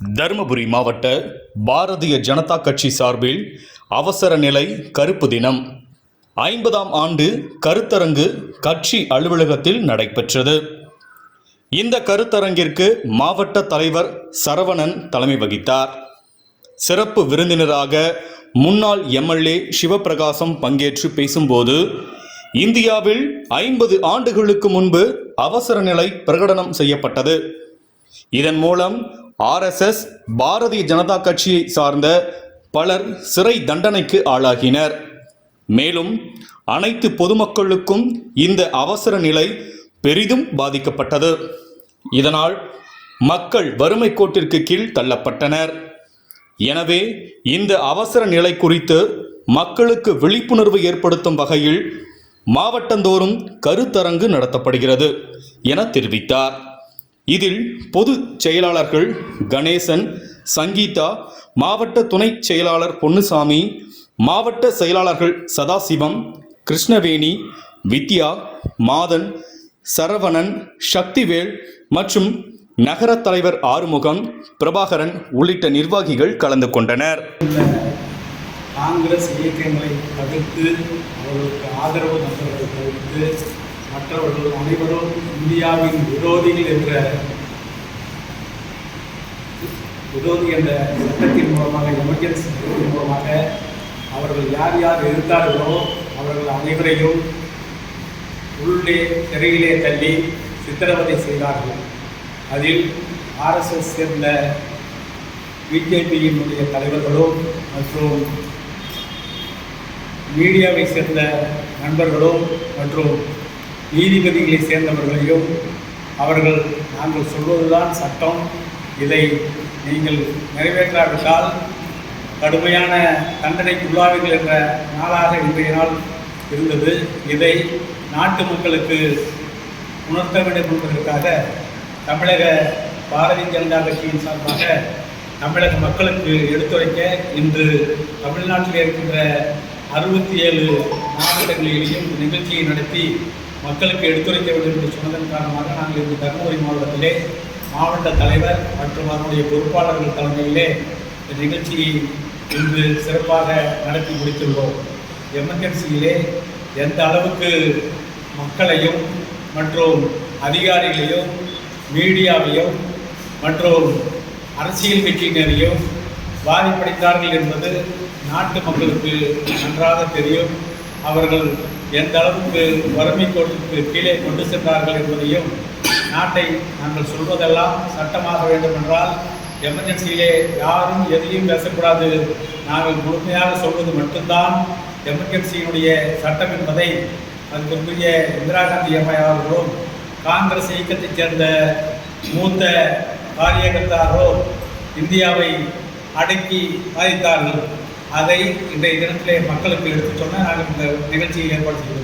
தருமபுரி மாவட்ட பாரதிய ஜனதா கட்சி சார்பில் அவசர நிலை கருப்பு தினம். ஐம்பதாம் ஆண்டு கருத்தரங்கு கட்சி அலுவலகத்தில் நடைபெற்றது. இந்த கருத்தரங்கிற்கு மாவட்ட தலைவர் சரவணன் தலைமை வகித்தார். சிறப்பு விருந்தினராக முன்னாள் எம்எல்ஏ சிவபிரகாசம் பங்கேற்று பேசும்போது இந்தியாவில் ஐம்பது ஆண்டுகளுக்கு முன்பு அவசர நிலை பிரகடனம் செய்யப்பட்டது. இதன் மூலம் ஆர்எஸ்எஸ் பாரதிய ஜனதா கட்சியை சார்ந்த பலர் சிறை தண்டனைக்கு ஆளாகினர். மேலும் அனைத்து பொதுமக்களுக்கும் இந்த அவசர நிலை பெரிதும் பாதிக்கப்பட்டது. இதனால் மக்கள் வறுமை கோட்டிற்கு கீழ் தள்ளப்பட்டனர். எனவே இந்த அவசர நிலை குறித்து மக்களுக்கு விழிப்புணர்வு ஏற்படுத்தும் வகையில் மாவட்டந்தோறும் கருத்தரங்கு நடத்தப்படுகிறது என தெரிவித்தார். இதில் பொது செயலாளர்கள் கணேசன் சங்கீதா மாவட்ட துணை செயலாளர் பொன்னுசாமி மாவட்ட செயலாளர்கள் சதாசிவம் கிருஷ்ணவேணி வித்யா மாதன் சரவணன் சக்திவேல் மற்றும் நகர தலைவர் ஆறுமுகம் பிரபாகரன் உள்ளிட்ட நிர்வாகிகள் கலந்து கொண்டனர். காங்கிரஸ் இயக்கங்களை தவிர்த்து அவர்களுக்கு ஆதரவு தவிர்த்து மற்றவர்கள் அனைவரும் இந்தியாவின் விரோதிகள் என்ற விரோதி என்ற சட்டத்தின் மூலமாக எமர்ஜென்சி சட்டத்தின் மூலமாக அவர்கள் யார் யார் எதிர்த்தார்களோ அவர்கள் அனைவரையும் உள்ளே சிறையிலே தள்ளி சித்திரவதை செய்தார்கள். அதில் ஆர்எஸ்எஸ் சேர்ந்த பிஜேபியினுடைய தலைவர்களும் மற்றும் மீடியாவை சேர்ந்த நண்பர்களும் மற்றும் நீதிபதிகளை சேர்ந்தவர்களையும் அவர்கள் நாங்கள் சொல்வதுதான் சட்டம் இதை நீங்கள் நிறைவேற்றாவிட்டால் கடுமையான தண்டனைக்கு உள்ளாவீர்கள் என்ற நாளாக இன்றைய நாள் இருந்தது. இதை நாட்டு மக்களுக்கு உணர்த்த வேண்டும் என்பதற்காக தமிழக பாரதிய ஜனதா கட்சியின் சார்பாக தமிழக மக்களுக்கு எடுத்துரைக்க இன்று தமிழ்நாட்டில் இருக்கின்ற அறுபத்தி ஏழு மாவட்டங்களிலேயும் நிகழ்ச்சியை நடத்தி மக்களுக்கு எடுத்துரைக்க வேண்டும் என்று சொன்னதன் காரணமாக நாங்கள் இன்று தருமபுரி மாவட்டத்திலே மாவட்ட தலைவர் மற்றும் அதனுடைய பொறுப்பாளர்கள் தலைமையிலே இந்த நிகழ்ச்சியை இன்று சிறப்பாக நடத்தி முடித்துள்ளோம். எமர்ஜென்சியிலே எந்த அளவுக்கு மக்களையும் மற்றும் அதிகாரிகளையும் மீடியாவையும் மற்றும் அரசியல் கட்சியினரையும் பாதிப்படைத்தார்கள் என்பது நாட்டு மக்களுக்கு நன்றாக தெரியும். அவர்கள் எந்த அளவுக்கு வறுமை கோட்டுக்கு கீழே கொண்டு சென்றார்கள் என்பதையும் நாட்டை நாங்கள் சொல்வதெல்லாம் சட்டமாக வேண்டும் என்றால் எமர்ஜென்சியிலே யாரும் எதையும் பேசக்கூடாது. நாங்கள் முழுமையாக சொல்வது மட்டும்தான் எமர்ஜென்சியினுடைய சட்டம் என்பதை அதற்குரிய இந்திரா காந்தி அம்மையார் அவர்களும் காங்கிரஸ் இயக்கத்தைச் சேர்ந்த மூத்த காரியகர்த்தாரோ இந்தியாவை அடக்கி பாதித்தார்கள். அதை இன்றைய தினத்திலே மக்களுக்கு எடுத்து சொன்ன நாங்கள் இந்த நிகழ்ச்சியை ஏற்பாடு